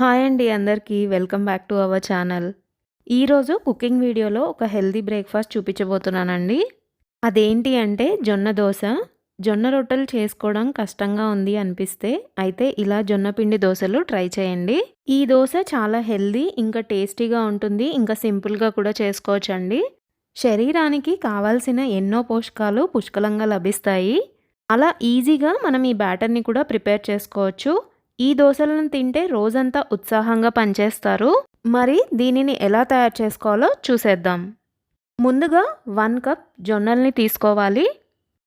Hi అండి అందరికీ welcome back to our channel. ఈరోజు కుకింగ్ వీడియోలో ఒక హెల్దీ బ్రేక్ఫాస్ట్ చూపించబోతున్నానండి. అదేంటి అంటే జొన్న దోశ. జొన్న రొట్టెలు చేసుకోవడం కష్టంగా ఉంది అనిపిస్తే అయితే ఇలా జొన్న పిండి దోశలు ట్రై చేయండి. ఈ దోశ చాలా హెల్దీ ఇంకా టేస్టీగా ఉంటుంది ఇంకా సింపుల్గా కూడా చేసుకోవచ్చండి. శరీరానికి కావాల్సిన ఎన్నో పోషకాలు పుష్కలంగా లభిస్తాయి. అలా ఈజీగా మనం ఈ బ్యాటర్ని కూడా ప్రిపేర్ చేసుకోవచ్చు. ఈ దోశలను తింటే రోజంతా ఉత్సాహంగా పనిచేస్తారు. మరి దీనిని ఎలా తయారు చేసుకోవాలో చూసేద్దాం. ముందుగా వన్ కప్ జొన్నల్ని తీసుకోవాలి.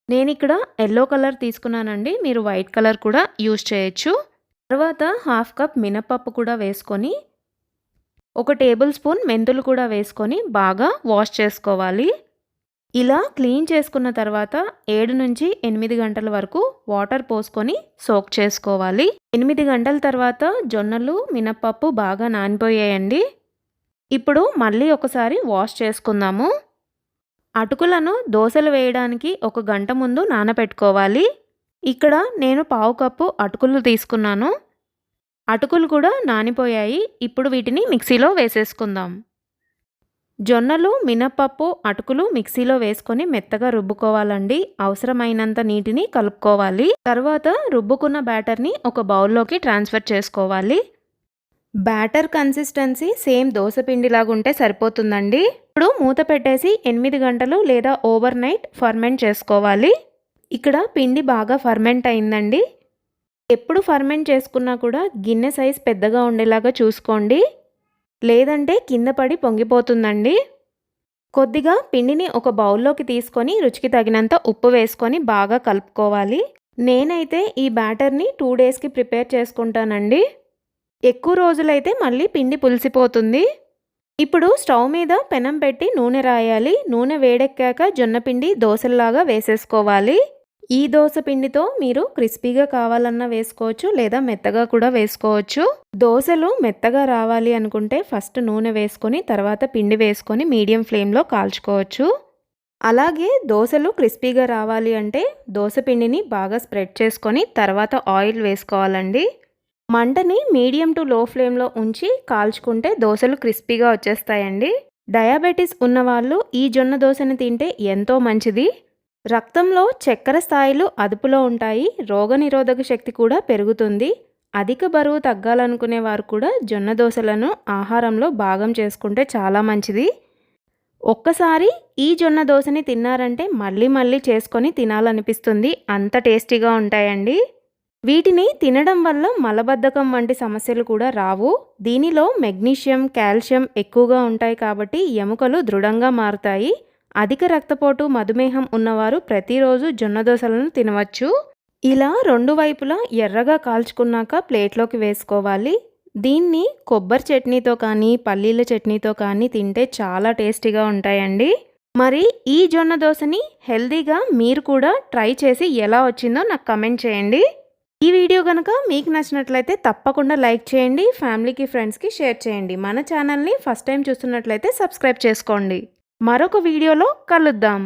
నేను ఇక్కడ ఎల్లో కలర్ తీసుకున్నానండి. మీరు వైట్ కలర్ కూడా యూజ్ చేయొచ్చు. తర్వాత హాఫ్ కప్ మినపప్పు కూడా వేసుకొని ఒక టేబుల్ స్పూన్ మెంతులు కూడా వేసుకొని బాగా వాష్ చేసుకోవాలి. ఇలా క్లీన్ చేసుకున్న తర్వాత ఏడు నుంచి ఎనిమిది గంటల వరకు వాటర్ పోసుకొని సోక్ చేసుకోవాలి. ఎనిమిది గంటల తర్వాత జొన్నలు మినప్పప్పు బాగా నానిపోయాయండి. ఇప్పుడు మళ్ళీ ఒకసారి వాష్ చేసుకుందాము. అటుకులను దోశలు వేయడానికి ఒక గంట ముందు నానబెట్టుకోవాలి ఇక్కడ నేను పావు కప్పు అటుకులు తీసుకున్నాను. అటుకులు కూడా నానిపోయాయి. ఇప్పుడు వీటిని మిక్సీలో వేసేసుకుందాం. జొన్నలు మినప్పప్పు అటుకులు మిక్సీలో వేసుకొని మెత్తగా రుబ్బుకోవాలండి. అవసరమైనంత నీటిని కలుపుకోవాలి. తర్వాత రుబ్బుకున్న బ్యాటర్ని ఒక బౌల్లోకి ట్రాన్స్ఫర్ చేసుకోవాలి. బ్యాటర్ కన్సిస్టెన్సీ సేమ్ దోశ పిండిలాగా ఉంటే సరిపోతుందండి. ఇప్పుడు మూత పెట్టేసి ఎనిమిది గంటలు లేదా ఓవర్ నైట్ ఫర్మెంట్ చేసుకోవాలి. ఇక్కడ పిండి బాగా ఫర్మెంట్ అయిందండి. ఎప్పుడు ఫర్మెంట్ చేసుకున్నా కూడా గిన్నె సైజ్ పెద్దగా ఉండేలాగా చూసుకోండి. లేదంటే కింద పడి పొంగిపోతుందండి. కొద్దిగా పిండిని ఒక బౌల్లోకి తీసుకొని రుచికి తగినంత ఉప్పు వేసుకొని బాగా కలుపుకోవాలి. నేనైతే ఈ బ్యాటర్ని టూ డేస్కి ప్రిపేర్ చేసుకుంటానండి. ఎక్కువ రోజులైతే మళ్ళీ పిండి పులిసిపోతుంది. ఇప్పుడు స్టవ్ మీద పెనం పెట్టి నూనె రాయాలి. నూనె వేడెక్కాక జొన్నపిండి దోశల్లాగా వేసేసుకోవాలి. ఈ దోశ పిండితో మీరు క్రిస్పీగా కావాలన్నా వేసుకోవచ్చు లేదా మెత్తగా కూడా వేసుకోవచ్చు. దోశలు మెత్తగా రావాలి అనుకుంటే ఫస్ట్ నూనె వేసుకొని తర్వాత పిండి వేసుకొని మీడియం ఫ్లేమ్లో కాల్చుకోవచ్చు. అలాగే దోశలు క్రిస్పీగా రావాలి అంటే దోశ పిండిని బాగా స్ప్రెడ్ చేసుకొని తర్వాత ఆయిల్ వేసుకోవాలండి. మంటని మీడియం టు లో ఫ్లేమ్లో ఉంచి కాల్చుకుంటే దోశలు క్రిస్పీగా వచ్చేస్తాయండి. డయాబెటీస్ ఉన్నవాళ్ళు ఈ జొన్న దోశను తింటే ఎంతో మంచిది. రక్తంలో చక్కెర స్థాయిలు అదుపులో ఉంటాయి. రోగనిరోధక శక్తి కూడా పెరుగుతుంది. అధిక బరువు తగ్గాలనుకునే వారు కూడా జొన్న దోశలను ఆహారంలో భాగం చేసుకుంటే చాలా మంచిది. ఒక్కసారి ఈ జొన్న దోశని తిన్నారంటే మళ్ళీ మళ్ళీ చేసుకొని తినాలనిపిస్తుంది. అంత టేస్టీగా ఉంటాయండి. వీటిని తినడం వల్ల మలబద్ధకం వంటి సమస్యలు కూడా రావు. దీనిలో మెగ్నీషియం కాల్షియం ఎక్కువగా ఉంటాయి కాబట్టి ఎముకలు దృఢంగా మారుతాయి. అధిక రక్తపోటు మధుమేహం ఉన్నవారు ప్రతిరోజు జొన్న దోశలను తినవచ్చు. ఇలా రెండు వైపులా ఎర్రగా కాల్చుకున్నాక ప్లేట్లోకి వేసుకోవాలి. దీన్ని కొబ్బరి చట్నీతో కానీ పల్లీల చట్నీతో కానీ తింటే చాలా టేస్టీగా ఉంటాయండి. మరి ఈ జొన్న దోశని హెల్దీగా మీరు కూడా ట్రై చేసి ఎలా వచ్చిందో నాకు కమెంట్ చేయండి. ఈ వీడియో కనుక మీకు నచ్చినట్లయితే తప్పకుండా లైక్ చేయండి ఫ్యామిలీకి ఫ్రెండ్స్కి షేర్ చేయండి. మన ఛానల్ని ఫస్ట్ టైం చూస్తున్నట్లయితే సబ్స్క్రైబ్ చేసుకోండి. మరొక వీడియోలో కలుద్దాం.